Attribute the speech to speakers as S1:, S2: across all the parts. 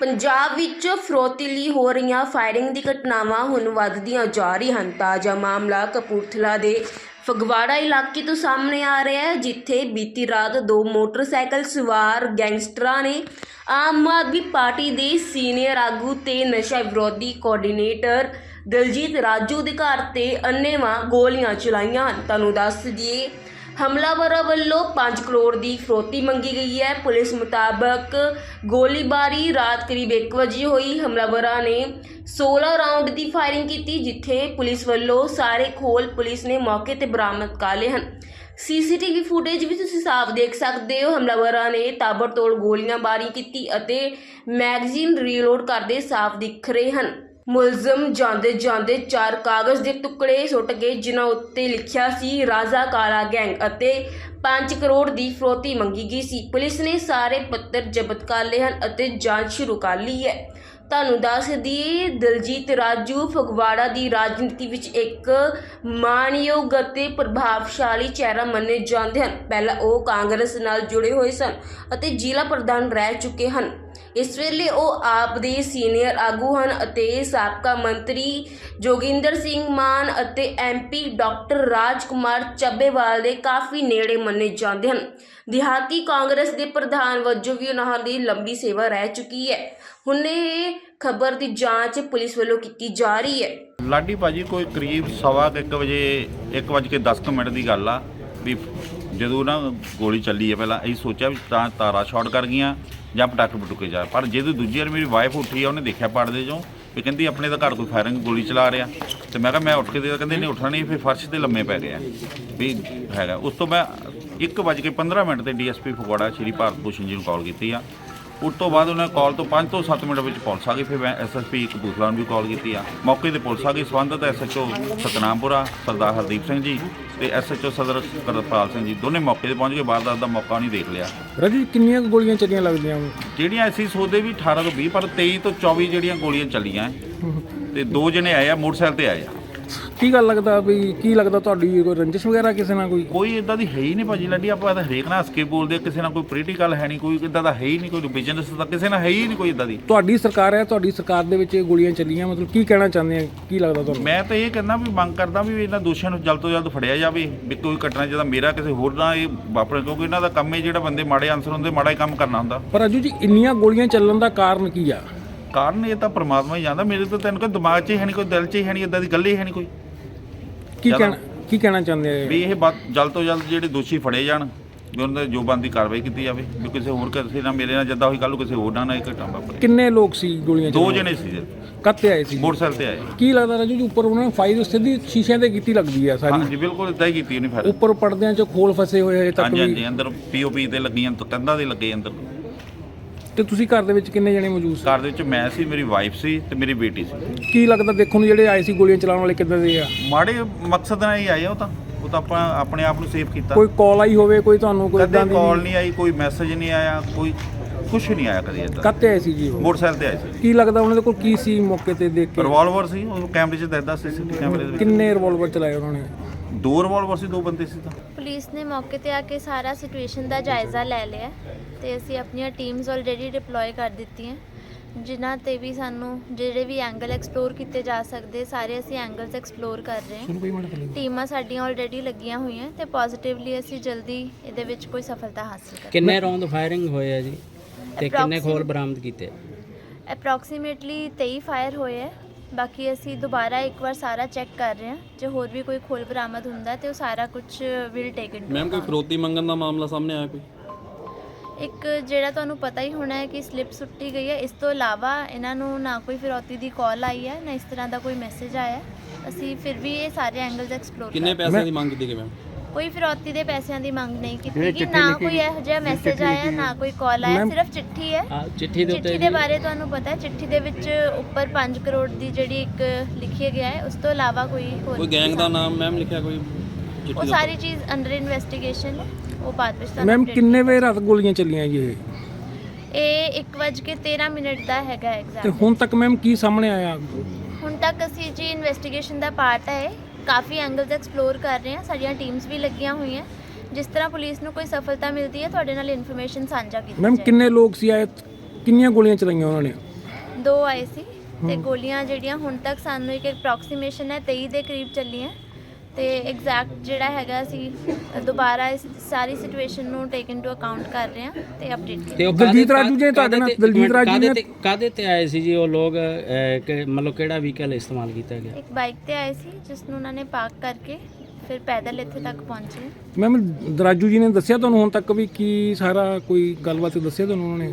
S1: ਪੰਜਾਬ ਵਿੱਚ ਫਰੋਤੀਲੀ ਹੋ ਰਹੀਆਂ ਫਾਇਰਿੰਗ ਦੀ ਘਟਨਾਵਾਂ ਹੁਣ ਵੱਧਦੀਆਂ ਜਾ ਰਹੀਆਂ ਹਨ। ਤਾਜ਼ਾ ਮਾਮਲਾ ਕਪੂਰਥਲਾ ਦੇ ਫਗਵਾੜਾ ਇਲਾਕੇ ਤੋਂ ਸਾਹਮਣੇ ਆ ਰਿਹਾ ਹੈ, ਜਿੱਥੇ ਬੀਤੀ ਰਾਤ ਦੋ ਮੋਟਰਸਾਈਕਲ ਸਵਾਰ ਗੈਂਗਸਟਰਾਂ ਨੇ ਆਮ ਆਦਮੀ ਪਾਰਟੀ ਦੇ ਸੀਨੀਅਰ ਆਗੂ ਤੇ ਨਸ਼ਾ ਵਿਰੋਧੀ ਕੋਆਰਡੀਨੇਟਰ ਦਲਜੀਤ ਰਾਜੂ ਦੇ ਘਰ ਤੇ ਅੰਨ੍ਹੇਵਾਹ ਗੋਲੀਆਂ ਚਲਾਈਆਂ ਹਨ। ਤੁਹਾਨੂੰ ਦੱਸ ਦਈਏ ਹਮਲਾਵਰਾਂ ਵੱਲੋਂ 5 ਕਰੋੜ ਦੀ ਫਰੋਤੀ ਮੰਗੀ ਗਈ ਹੈ। ਪੁਲਿਸ ਮੁਤਾਬਕ ਗੋਲੀਬਾਰੀ ਰਾਤ ਕਰੀਬ 1 ਵਜੇ ਹੋਈ। ਹਮਲਾਵਰਾਂ ਨੇ 16 ਰਾਉਂਡ ਦੀ ਫਾਇਰਿੰਗ ਕੀਤੀ, ਜਿੱਥੇ ਪੁਲਿਸ ਵੱਲੋਂ ਸਾਰੇ ਖੋਲ ਪੁਲਿਸ ਨੇ ਮੌਕੇ ਤੇ ਬਰਾਮਦ ਕਰ ਲਏ ਹਨ। ਸੀਸੀਟੀਵੀ ਫੁਟੇਜ ਵੀ ਤੁਸੀਂ ਸਾਫ਼ ਦੇਖ ਸਕਦੇ ਹੋ, ਹਮਲਾਵਰਾਂ ਨੇ ਤਾਬੜਤੋੜ ਗੋਲੀਆਂ ਬਾਰੀ ਕੀਤੀ ਅਤੇ ਮੈਗਜ਼ੀਨ ਰੀਲੋਡ ਕਰਦੇ ਸਾਫ਼ ਦਿਖ ਰਹੇ ਹਨ। ਮੁਲਜ਼ਮ ਜਾਂਦੇ ਜਾਂਦੇ ਚਾਰ ਕਾਗਜ਼ ਦੇ ਟੁਕੜੇ ਸੁੱਟ ਗਏ ਜਿਨ੍ਹਾਂ ਉੱਤੇ ਲਿਖਿਆ ਸੀ, ਰਾਜ਼ਾ ਕਾਲਾ ਗੈਂਗ ਅਤੇ 5 ਕਰੋੜ ਦੀ ਫਰੋਤੀ ਮੰਗੀ ਗਈ ਸੀ। ਪੁਲਿਸ ਨੇ ਸਾਰੇ ਪੱਤਰ ਜ਼ਬਤ ਕਰ ਲਏ ਹਨ ਅਤੇ ਜਾਂਚ ਸ਼ੁਰੂ ਕਰ ਲਈ ਹੈ। ਤੁਹਾਨੂੰ ਦੱਸ ਦਈਏ, ਦਲਜੀਤ ਰਾਜੂ ਫਗਵਾੜਾ ਦੀ ਰਾਜਨੀਤੀ ਵਿੱਚ ਇੱਕ ਮਾਣਯੋਗ ਅਤੇ ਪ੍ਰਭਾਵਸ਼ਾਲੀ ਚਿਹਰਾ ਮੰਨੇ ਜਾਂਦੇ ਹਨ। ਪਹਿਲਾਂ ਉਹ ਕਾਂਗਰਸ ਨਾਲ ਜੁੜੇ ਹੋਏ ਸਨ ਅਤੇ ਜ਼ਿਲ੍ਹਾ ਪ੍ਰਧਾਨ ਰਹਿ ਚੁੱਕੇ ਹਨ। ਇਸ ਵੇਲੇ ਉਹ ਆਪ ਦੇ ਸੀਨੀਅਰ ਆਗੂ ਹਨ ਅਤੇ ਸਾਬਕਾ ਮੰਤਰੀ ਜੋਗਿੰਦਰ ਸਿੰਘ ਮਾਨ ਅਤੇ ਐਮਪੀ ਡਾਕਟਰ ਰਾਜਕੁਮਾਰ ਚੱਬੇਵਾਲ ਦੇ ਕਾਫੀ ਨੇੜੇ ਮੰਨੇ ਜਾਂਦੇ ਹਨ। ਦਿਹਾਤੀ ਕਾਂਗਰਸ ਦੇ ਪ੍ਰਧਾਨ ਵਜੋਂ ਵੀ ਉਹਨਾਂ ਦੀ ਲੰਬੀ ਸੇਵਾ ਰਹਿ ਚੁੱਕੀ ਹੈ। ਹੁਣ ਇਹ ਖਬਰ ਦੀ ਜਾਂਚ ਪੁਲਿਸ ਵੱਲੋਂ ਕੀਤੀ ਜਾ ਰਹੀ ਹੈ।
S2: ਲਾਡੀ ਭਾਜੀ, ਕੋਈ ਕਰੀਬ ਸਵਾ ਕੁ ਇੱਕ ਵਜੇ ਵੱਜ ਕੇ 10 ਮਿੰਟ ਦੀ ਗੱਲ ਆ ਵੀ ਜਦੋਂ ਨਾ ਗੋਲੀ ਚੱਲੀ ਹੈ ਪਹਿਲਾਂ ਅਸੀਂ ਸੋਚਿਆ ਵੀ ਤਾਂ ਤਾਰਾ ਸ਼ਾਰਟ ਕਰ ਗਈਆਂ ਜਾਂ ਪਟਾਕੇ ਪਟੂਕੇ ਜਾ ਪਰ ਜਦੋਂ ਦੂਜੀ ਵਾਰ ਮੇਰੀ ਵਾਈਫ ਉੱਠੀ ਆ, ਉਹਨੇ ਦੇਖਿਆ ਪੜਦੇ ਚੋਂ ਵੀ ਕਹਿੰਦੀ ਆਪਣੇ ਤਾਂ ਘਰ ਕੋਈ ਫਾਇਰਿੰਗ ਗੋਲੀ ਚਲਾ ਰਿਹਾ। ਤੇ ਮੈਂ ਕਿਹਾ ਮੈਂ ਉੱਠ ਕੇ ਦੇ ਕਹਿੰਦੇ ਨਹੀਂ ਉੱਠਣਾ ਨਹੀਂ, ਫਿਰ ਫਰਸ਼ ਤੇ ਲੰਮੇ ਪੈ ਗਿਆ। ਵੀ ਹੈਗਾ। ਉਸ ਤੋਂ ਮੈਂ 1 ਵੱਜ ਕੇ 15 ਮਿੰਟ ਤੇ ਡੀਐਸਪੀ ਫਗਵਾੜਾ ਸ਼੍ਰੀ ਭਾਰਤ ਭੂਸ਼ਣ ਜੀ ਨੂੰ ਕਾਲ ਕੀਤੀ ਆ। ਉਸ ਤੋਂ ਬਾਅਦ ਉਹਨਾਂ ਕਾਲ ਤੋਂ 5 ਤੋਂ 7 ਮਿੰਟ ਵਿੱਚ ਪੁਲਿਸ ਆ ਗਈ ਫਿਰ ਮੈਂ ਐਸਐਸਪੀ ਕਪੂਰਥਲਾ ਨੂੰ ਵੀ ਕਾਲ ਕੀਤੀ ਆ। ਮੌਕੇ ਤੇ ਪੁਲਿਸ ਆ ਗਈ ਸਬੰਧਤ ਐਸਐਚਓ ਸਤਨਾਮਪੁਰਾ ਸਰਦਾਰ ਹਰਦੀਪ ਸਿੰਘ ਜੀ ਤੇ ਐਸਐਚਓ ਸਦਰ ਕਰਪਾਲ ਸਿੰਘ ਜੀ ਦੋਨੇ ਮੌਕੇ ਤੇ ਪਹੁੰਚ ਕੇ ਵਾਰਦਾਤ ਦਾ ਮੌਕਾ ਨਹੀਂ ਦੇਖ ਲਿਆ।
S3: ਰਾਜੂ ਕਿੰਨੀਆਂ ਕੁ ਗੋਲੀਆਂ ਚੱਲੀਆਂ ਲੱਗਦੀਆਂ ਵਾਂ?
S2: ਜਿਹੜੀਆਂ ਅਸੀਂ ਸੋਚਦੇ ਵੀ 18 ਤੋਂ 20 ਪਰ 23 ਤੋਂ 24 ਜਿਹੜੀਆਂ ਗੋਲੀਆਂ ਚੱਲੀਆਂ ਤੇ ਦੋ ਜਣੇ ਆਏ ਆ ਮੋਟਰਸਾਈਕਲ ਤੇ ਆਏ ਆ।
S3: ਕੀ ਗੱਲ ਲੱਗਦਾ ਵੀ ਕੀ ਲੱਗਦਾ ਤੁਹਾਡੀ ਕੋਈ ਰੰਜਿਸ਼ ਵਗੈਰਾ ਕਿਸੇ ਨਾਲ ਕੋਈ?
S2: ਕੋਈ ਇਦਾਂ ਦੀ ਹੈ ਹੀ ਨਹੀਂ ਭਾਜੀ ਲੱਡੀ ਆਪਾਂ ਤਾਂ ਹਰੇਕ ਨਾਲ ਹੱਸ ਕੇ ਬੋਲਦੇ ਆ, ਕਿਸੇ ਨਾਲ ਕੋਈ ਪੋਲੀਟੀਕਲ ਹੈ ਨਹੀਂ ਕੋਈ ਇਦਾਂ ਦਾ ਹੈ ਹੀ ਨਹੀਂ ਕੋਈ ਬਿਜ਼ਨਸ ਦਾ ਕਿਸੇ ਨਾਲ ਹੈ ਹੀ ਨਹੀਂ ਕੋਈ ਇਦਾਂ ਦੀ।
S3: ਤੁਹਾਡੀ ਸਰਕਾਰ ਹੈ ਤੁਹਾਡੀ ਸਰਕਾਰ ਦੇ ਵਿੱਚ ਇਹ ਗੋਲੀਆਂ ਚੱਲੀਆਂ ਮਤਲਬ ਕੀ ਕਹਿਣਾ ਚਾਹੁੰਦੇ ਆ ਕੀ ਲੱਗਦਾ ਤੁਹਾਨੂੰ?
S2: ਮੈਂ ਤਾਂ ਇਹ ਕਹਿੰਦਾ ਵੀ ਮੰਗ ਕਰਦਾ ਵੀ ਇਹਨਾਂ ਦੋਸ਼ੀਆਂ ਨੂੰ ਜਲਦ ਤੋਂ ਜਲਦ ਫੜਿਆ ਜਾਵੇ ਵੀ ਕੋਈ ਘਟਨਾ ਜਿਹਦਾ ਮੇਰਾ ਕਿਸੇ ਹੋਰ ਨਾਲ ਇਹ ਵਾਪਰੇ ਕਿਉਂਕਿ ਇਹਨਾਂ ਦਾ ਕੰਮ ਹੈ ਜਿਹੜਾ ਬੰਦੇ ਮਾੜੇ ਅਨਸਰ ਹੁੰਦੇ ਮਾੜਾ ਹੀ ਕੰਮ ਕਰਨਾ ਹੁੰਦਾ।
S3: ਪਰ ਰਾਜੂ ਜੀ ਇੰਨੀਆਂ ਗੋਲੀਆਂ ਚੱਲਣ ਦਾ ਕਾਰਨ ਕੀ ਆ?
S2: ਕਾਰਨ ਇਹ ਤਾਂ ਪ੍ਰਮਾਤਮਾ ਹੀ ਜਾਣਦਾ ਮੇਰੇ ਤਾਂ ਤੈਨੂੰ ਕੋਈ ਦਿਮਾਗ 'ਚ ਹੀ ਹੈ ਨਹੀਂ ਕੋਈ ਦਿਲ 'ਚ ਹੀ ਹੈ ਨਹੀਂ ਇਦਾਂ ਦੀ ਗੱਲ ਹੀ ਹੈ ਨਹੀਂ ਕੋਈ।
S3: ਕੀ
S2: ਜ਼ਿਆਦਾ-
S3: ਕਹਿਣਾ ਕੀ ਕਹਿਣਾ ਚਾਹੁੰਦੇ ਆ
S2: ਵੀ ਇਹ ਬਾਤ ਜਲਦ ਤੋਂ ਜਲਦ ਜਿਹੜੇ ਦੋਸ਼ੀ ਫੜੇ ਜਾਣ ਵੀ ਉਹਨਾਂ ਦੇ ਜੋ ਬੰਦੀ ਕਾਰਵਾਈ ਕੀਤੀ ਜਾਵੇ ਵੀ ਕਿਸੇ ਹੋਰ ਕਿਸੇ ਨਾਲ ਮੇਰੇ ਨਾਲ ਜਿੱਦਾਂ ਹੋਈ ਕੱਲ ਕਿਸੇ ਹੋਰ ਨਾਲ ਨਾ ਇਹ ਘਟਨਾ ਵਾਪਰੇ
S3: ਕਿੰਨੇ ਲੋਕ ਸੀ ਗੋਲੀਆਂ
S2: ਦੋ? ਜਣੇ ਸੀ
S3: ਕੱਤੇ ਆਏ ਸੀ
S2: ਮੋਟਰਸਾਈਕਲ ਤੇ ਆਏ।
S3: ਕੀ ਲੱਗਦਾ ਰਾਜੂ ਜੀ ਉੱਪਰ ਉਹਨਾਂ ਨੇ ਫਾਇਰ ਸਿੱਧੀ ਸ਼ੀਸ਼ਿਆਂ ਤੇ ਕੀਤੀ ਲੱਗਦੀ ਆ ਸਾਰੀ?
S2: ਹਾਂਜੀ ਬਿਲਕੁਲ ਇਦਾਂ ਹੀ ਕੀਤੀ ਉਹਨੇ ਫਿਰ
S3: ਉੱਪਰ ਪਰਦਿਆਂ 'ਚ ਖੋਲ ਫਸੇ ਹੋਏ ਹਜੇ ਤੱਕ
S2: ਹਾਂਜੀ
S3: ਵੀ?
S2: ਹਾਂਜੀ ਅੰਦਰ ਪੀਓਪੀ ਤੇ ਲੱਗੀਆਂ ਤਾਂ ਕੰਧਾਂ ਦੇ ਲੱਗੇ ਅੰਦਰ।
S3: ਤੇ ਤੁਸੀਂ ਘਰ ਦੇ ਵਿੱਚ ਕਿੰਨੇ ਜਣੇ ਮੌਜੂਦ ਸੀ?
S2: ਘਰ ਦੇ ਵਿੱਚ ਮੈਂ ਸੀ ਮੇਰੀ ਵਾਈਫ ਸੀ ਤੇ ਮੇਰੀ ਬੇਟੀ ਸੀ।
S3: ਕੀ ਲੱਗਦਾ ਦੇਖੋ ਨੂੰ ਜਿਹੜੇ ਆਏ ਸੀ ਗੋਲੀਆਂ ਚਲਾਉਣ ਵਾਲੇ ਕਿੱਦਾਂ ਦੇ ਆ?
S2: ਮਾੜੇ ਮਕਸਦ ਨਾਲ ਹੀ ਆਏ ਆ ਉਹ ਤਾਂ। ਉਹ ਤਾਂ ਆਪਾਂ ਆਪਣੇ ਆਪ ਨੂੰ ਸੇਫ ਕੀਤਾ।
S3: ਕੋਈ ਕਾਲ ਆਈ ਹੋਵੇ ਕੋਈ ਤੁਹਾਨੂੰ ਕੋਈ
S2: ਕਦੇ
S3: ਇਦਾਂ ਦੀ
S2: ਕਾਲ ਨਹੀਂ ਆਈ ਕੋਈ ਮੈਸੇਜ ਨਹੀਂ ਆਇਆ ਕੋਈ ਕੁਝ ਨਹੀਂ ਆਇਆ ਕਦੇ ਇਦਾਂ
S3: ਕੱਤੇ ਆਏ ਸੀ ਜੀ ਉਹ?
S2: ਮੋਟਰਸਾਈਕਲ ਤੇ ਆਏ ਸੀ।
S3: ਕੀ ਲੱਗਦਾ ਉਹਨਾਂ ਦੇ ਕੋਲ ਕੀ ਸੀ ਮੌਕੇ ਤੇ ਦੇਖ ਕੇ?
S2: ਰਿਵਾਲਵਰ ਸੀ ਉਹ ਕੈਮਰੇ 'ਚ ਦੱਸਦਾ ਸੀਸੀਟੀਵੀ ਕੈਮਰੇ ਦੇ ਵਿੱਚ।
S3: ਕਿੰਨੇ ਰਿਵਾਲਵਰ ਚਲਾਏ ਉਹਨਾਂ ਨੇ?
S2: ਦੋ ਰਿਵਾਲਵਰ ਸੀ ਦੋ ਬੰਦੇ ਸੀ ਤਾਂ?
S4: ਪੁਲਿਸ ਨੇ ਮੌਕੇ ਤੇ ਆ ਕੇ ਸਾਰਾ ਸਿਚੁਏਸ਼ਨ ਦਾ ਜਾਇਜ਼ਾ ਲੈ ਲਿਆ ਤੇ ਅਸੀਂ ਆਪਣੀਆਂ ਟੀਮਸ ਆਲਰੇਡੀ ਡਿਪਲੋਏ ਕਰ ਦਿੱਤੀਆਂ। ਜਿਨ੍ਹਾਂ ਤੇ ਵੀ ਸਾਨੂੰ ਜਿਹੜੇ ਵੀ ਐਂਗਲ ਐਕਸਪਲੋਰ ਕੀਤੇ ਜਾ ਸਕਦੇ ਸਾਰੇ ਅਸੀਂ ਐਂਗਲਸ ਐਕਸਪਲੋਰ ਕਰ ਰਹੇ ਹਾਂ। ਟੀਮਾਂ ਸਾਡੀਆਂ ਆਲਰੇਡੀ ਲੱਗੀਆਂ ਹੋਈਆਂ ਤੇ ਪੋਜ਼ਿਟਿਵਲੀ ਅਸੀਂ ਜਲਦੀ ਇਹਦੇ ਵਿੱਚ ਕੋਈ ਸਫਲਤਾ ਹਾਸਲ ਕਰਾਂਗੇ
S5: ਕਿੰਨੇ ਰੌਂਦ ਫਾਇਰਿੰਗ ਹੋਏ ਆ ਜੀ ਤੇ ਕਿੰਨੇ ਖੋਲ ਬਰਾਮਦ ਕੀਤੇ?
S4: ਅਪਰੋਕਸੀਮੇਟਲੀ 23 ਫਾਇਰ ਹੋਏ ਹੈ ਬਾਕੀ ਅਸੀਂ ਦੁਬਾਰਾ ਇੱਕ ਵਾਰ ਸਾਰਾ ਚੈੱਕ ਕਰ ਰਹੇ ਹਾਂ। ਜੇ ਹੋਰ ਵੀ ਕੋਈ ਖੋਲ ਬਰਾਮਦ ਹੁੰਦਾ ਤੇ ਉਹ ਸਾਰਾ ਕੁਝ ਵਿਲ ਟੇਕ ਇਨ
S6: ਮੈਮ ਕੋਈ ਫਰੋਤੀ ਮੰਗਣ ਦਾ ਮਾਮਲਾ ਸਾਹਮਣੇ ਆਇਆ ਕੋਈ?
S4: ਇੱਕ ਜਿਹੜਾ ਤੁਹਾਨੂੰ ਪਤਾ ਹੀ ਹੋਣਾ ਹੈ ਕਿ ਸਲਿੱਪ ਸੁੱਟੀ ਗਈ ਹੈ। ਇਸ ਤੋਂ ਇਲਾਵਾ ਇਹਨਾਂ ਨੂੰ ਨਾ ਕੋਈ ਫਿਰੌਤੀ ਦੀ ਕਾਲ ਆਈ ਹੈ ਨਾ ਇਸ ਤਰ੍ਹਾਂ ਦਾ ਕੋਈ ਮੈਸੇਜ ਆਇਆ ਹੈ। ਅਸੀਂ ਫਿਰ ਵੀ ਇਹ ਸਾਰੇ ਐਂਗਲਸ ਐਕਸਪਲੋਰ
S6: ਕਿੰਨੇ ਪੈਸਿਆਂ ਦੀ ਮੰਗ ਕੀਤੀ ਗਈ ਮੈਮ
S4: ਕੋਈ ਫਿਰੌਤੀ ਦੇ ਪੈਸਿਆਂ ਦੀ ਮੰਗ ਨਹੀਂ ਕੀਤੀ ਕਿ ਨਾ ਕੋਈ ਇਹੋ ਜਿਹਾ ਮੈਸੇਜ ਆਇਆ ਨਾ ਕੋਈ ਕਾਲ ਆਇਆ ਸਿਰਫ ਚਿੱਠੀ ਹੈ।
S5: ਚਿੱਠੀ ਦੇ ਉੱਤੇ
S4: ਚਿੱਠੀ ਦੇ ਬਾਰੇ ਤੁਹਾਨੂੰ ਪਤਾ ਹੈ ਚਿੱਠੀ ਦੇ ਵਿੱਚ ਉੱਪਰ 5 ਕਰੋੜ ਦੀ ਜਿਹੜੀ ਇੱਕ ਲਿਖਿਆ ਗਿਆ ਹੈ ਉਸ ਤੋਂ ਇਲਾਵਾ ਕੋਈ ਹੋਰ
S6: ਕੋਈ ਗੈਂਗ ਦਾ ਨਾਮ ਮੈਮ ਲਿਖਿਆ ਕੋਈ ਚਿੱਠੀ
S4: ਉਹ ਸਾਰੀ ਚੀਜ਼ ਅੰਡਰ ਇਨਵੈਸਟੀਗੇਸ਼ਨ ਹੈ ਉਹ ਬਾਅਦ ਵਿੱਚ ਤੁਹਾਨੂੰ
S3: ਮੈਮ ਕਿੰਨੇ ਵਜੇ ਰਾਤ ਗੋਲੀਆਂ ਚੱਲੀਆਂ ਜੀ ਇਹ?
S4: ਇਹ 1:13 ਮਿੰਟ ਦਾ ਹੈਗਾ
S3: ਤੇ
S4: ਐਗਜ਼ਾਮ
S3: ਹੁਣ ਤੱਕ ਮੈਮ ਕੀ ਸਾਹਮਣੇ ਆਇਆ?
S4: ਹੁਣ ਤੱਕ ਅਸੀਂ ਜੀ ਇਨਵੈਸਟੀਗੇਸ਼ਨ ਦਾ ਪਾਰਟ ਹੈ। ਕਾਫੀ ਐਂਗਲਸ ਐਕਸਪਲੋਰ ਕਰ ਰਹੇ ਹਾਂ ਸਾਡੀਆਂ ਟੀਮਸ ਵੀ ਲੱਗੀਆਂ ਹੋਈਆਂ ਜਿਸ ਤਰ੍ਹਾਂ ਪੁਲਿਸ ਨੂੰ ਕੋਈ ਸਫਲਤਾ ਮਿਲਦੀ ਹੈ ਤੁਹਾਡੇ ਨਾਲ ਇਨਫੋਰਮੇਸ਼ਨ ਸਾਂਝਾ ਕੀਤੀ
S3: ਮੈਮ
S4: ਜਾਏਗੀ।
S3: ਕਿੰਨੇ ਲੋਕ ਸੀ ਆਏ? ਕਿੰਨੀਆਂ ਗੋਲੀਆਂ ਚਲਾਈਆਂ ਉਹਨਾਂ ਨੇ?
S4: ਦੋ ਆਏ ਸੀ ਤੇ ਗੋਲੀਆਂ ਜਿਹੜੀਆਂ ਹੁਣ ਤੱਕ ਸਾਨੂੰ ਇੱਕ ਅਪਰੋਕਸੀਮੇਸ਼ਨ ਹੈ 23 ਦੇ ਕਰੀਬ ਚੱਲੀਆਂ ਤੇ ਐਗਜ਼ੈਕਟ ਜਿਹੜਾ ਹੈਗਾ ਅਸੀਂ ਦੁਬਾਰਾ ਇਸ ਸਾਰੀ ਸਿਚੁਏਸ਼ਨ ਨੂੰ ਟੇਕ ਇਨਟੂ ਅਕਾਊਂਟ ਕਰ ਰਹੇ ਹਾਂ ਤੇ ਅਪਡੇਟ
S5: ਤੇ ਉਹ
S3: ਦਲਜੀਤ ਰਾਜੂ ਜੀ ਤੁਹਾਡੇ ਨਾਲ- ਦਲਜੀਤ ਰਾਜੂ ਨੇ-
S5: ਕਾਹਦੇ ਤੇ ਆਏ ਸੀ ਜੀ ਉਹ ਲੋਕ ਅਹ, ਕਿ- ਮਤਲਬ ਕਿਹੜਾ ਵਹੀਕਲ ਇਸਤੇਮਾਲ ਕੀਤਾ ਗਿਆ?
S4: ਇੱਕ ਬਾਈਕ ਤੇ ਆਏ ਸੀ ਜਿਸ ਨੂੰ ਉਹਨਾਂ ਨੇ ਪਾਰਕ ਕਰਕੇ ਫਿਰ ਪੈਦਲ ਇੱਥੇ ਤੱਕ ਪਹੁੰਚੇ।
S3: ਮੈਮ ਰਾਜੂ ਜੀ ਨੇ ਦੱਸਿਆ ਤੁਹਾਨੂੰ ਹੁਣ ਤੱਕ ਵੀ ਕੀ ਸਾਰਾ ਕੋਈ ਗੱਲਬਾਤ ਦੱਸਿਆ ਤੁਹਾਨੂੰ ਉਹਨਾਂ ਨੇ?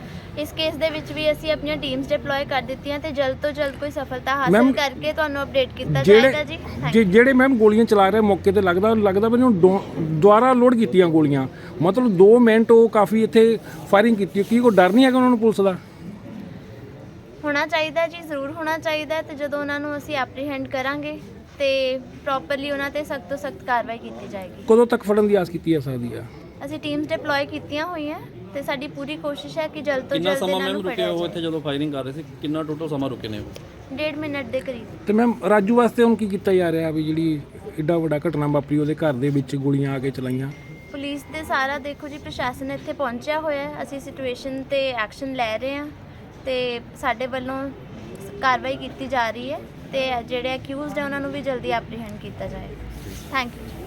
S4: ਇਸ ਕੇਸ ਦੇ ਵਿੱਚ ਵੀ ਅਸੀਂ ਆਪਣੀਆਂ ਟੀਮਸ ਡਿਪਲੋਏ ਕਰ ਦਿੱਤੀਆਂ ਤੇ ਜਲਦ ਤੋਂ ਜਲਦ ਕੋਈ ਸਫਲਤਾ ਹਾਸਲ
S3: Ma'am,
S4: ਕਰਕੇ ਤੁਹਾਨੂੰ ਅਪਡੇਟ ਕੀਤਾ ਜਾਏਗਾ ਜੀ। Thank
S3: ਜਿਹੜੇ ਮੈਮ ਗੋਲੀਆਂ ਚਲਾ ਰਹੇ ਮੌਕੇ ਤੇ ਲੱਗਦਾ ਲੱਗਦਾ ਵੀ ਉਹਨੂੰ ਦੋ- ਦੁਬਾਰਾ ਲੋਡ ਕੀਤੀਆਂ ਗੋਲੀਆਂ। ਮਤਲਬ 2 ਮਿੰਟ ਉਹ ਕਾਫੀ ਇੱਥੇ ਫਾਇਰਿੰਗ ਕੀਤੀ ਕੀ ਕੋਈ ਡਰ ਨਹੀਂ ਹੈਗਾ ਉਹਨਾਂ ਨੂੰ ਪੁਲਿਸ ਦਾ?
S4: ਹੋਣਾ ਚਾਹੀਦਾ ਜੀ ਜ਼ਰੂਰ ਹੋਣਾ ਚਾਹੀਦਾ ਹੈ ਤੇ ਜਦੋਂ ਉਹਨਾਂ ਨੂੰ ਅਸੀਂ ਐਪਰੀਹੈਂਡ ਕਰਾਂਗੇ ਤੇ ਪ੍ਰੋਪਰਲੀ ਉਹਨਾਂ ਤੇ ਸਖਤ ਤੋਂ ਸਖਤ ਕਾਰਵਾਈ ਕੀਤੀ ਜਾਏਗੀ।
S3: ਕਦੋਂ ਤੱਕ ਫੜਨ ਦੀ ਆਸ ਕੀਤੀ ਜਾ ਸਕਦੀ ਆ?
S4: ਅਸੀਂ ਟੀਮਸ ਡਿਪਲੋਏ ਕੀਤੀਆਂ ਹੋਈਆਂ। ਤੇ ਸਾਡੀ ਪੂਰੀ ਕੋਸ਼ਿਸ਼ ਹੈ ਕਿ ਜਲਦ ਤੋਂ
S6: ਕਿੰਨਾ
S4: ਜਲਦ
S6: ਸਮਾਂ
S4: ਇਹਨਾਂ
S6: ਮੈਮ
S4: ਨੂੰ
S6: ਰੁਕੇ
S4: ਫੜਿਆ
S6: ਉਹ
S4: ਜਾਏ।
S6: ਇੱਥੇ ਜਦੋਂ ਫਾਇਰਿੰਗ ਕਰ ਰਹੇ ਸੀ? ਕਿੰਨਾ ਟੋਟਲ ਸਮਾਂ ਰੁਕੇ ਨੇ ਉਹ?
S4: ਡੇਢ ਮਿੰਟ ਦੇ ਕਰੀਬ।
S3: ਤੇ ਮੈਮ ਰਾਜੂ ਵਾਸਤੇ ਹੁਣ ਕੀ ਕੀਤਾ ਜਾ ਰਿਹਾ ਵੀ ਜਿਹੜੀ ਏਡਾ ਵੱਡਾ ਘਟਨਾ ਵਾਪਰੀ ਉਹਦੇ ਘਰ ਦੇ ਵਿੱਚ ਗੋਲੀਆਂ ਆ ਕੇ ਚਲਾਈਆਂ?
S4: ਪੁਲਿਸ ਦੇ ਸਾਰਾ ਦੇਖੋ ਜੀ ਪ੍ਰਸ਼ਾਸਨ ਇੱਥੇ ਪਹੁੰਚਿਆ ਹੋਇਆ ਹੈ। ਅਸੀਂ ਸਿਚੁਏਸ਼ਨ ਤੇ ਐਕਸ਼ਨ ਲੈ ਰਹੇ ਹਾਂ ਤੇ ਸਾਡੇ ਵੱਲੋਂ ਕਾਰਵਾਈ ਕੀਤੀ ਜਾ ਰਹੀ ਹੈ ਤੇ ਜਿਹੜੇ ਅਕਿਊਜ਼ਡ ਹੈ ਉਹਨਾਂ ਨੂੰ ਵੀ ਜਲਦੀ ਐਪਰੀਹੈਂਡ ਕੀਤਾ ਜਾਏ ਥੈਂਕ ਯੂ